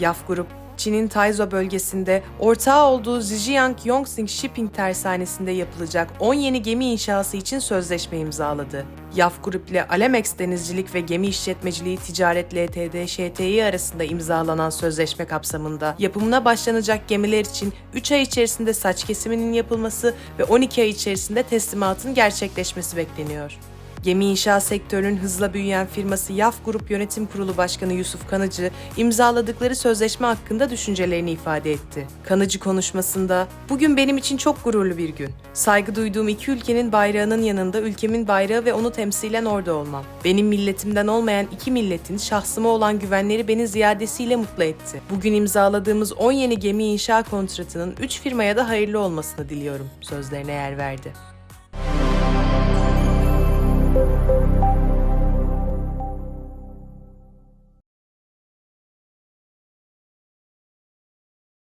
Yaf Grup, Çin'in Taizo bölgesinde ortağı olduğu Zhejiang Yongxing Shipping Tersanesi'nde yapılacak 10 yeni gemi inşası için sözleşme imzaladı. Yaf Grup ile Alemex Denizcilik ve Gemi İşletmeciliği Ticaret Ltd ŞTİ arasında imzalanan sözleşme kapsamında yapımına başlanacak gemiler için 3 ay içerisinde saç kesiminin yapılması ve 12 ay içerisinde teslimatın gerçekleşmesi bekleniyor. Gemi inşaat sektörünün hızla büyüyen firması YAF Grup Yönetim Kurulu Başkanı Yusuf Kanıcı, imzaladıkları sözleşme hakkında düşüncelerini ifade etti. Kanıcı konuşmasında, "Bugün benim için çok gururlu bir gün. Saygı duyduğum iki ülkenin bayrağının yanında ülkemin bayrağı ve onu temsilen orada olmam. Benim milletimden olmayan iki milletin şahsıma olan güvenleri beni ziyadesiyle mutlu etti. Bugün imzaladığımız 10 yeni gemi inşa kontratının 3 firmaya da hayırlı olmasını diliyorum." sözlerine yer verdi.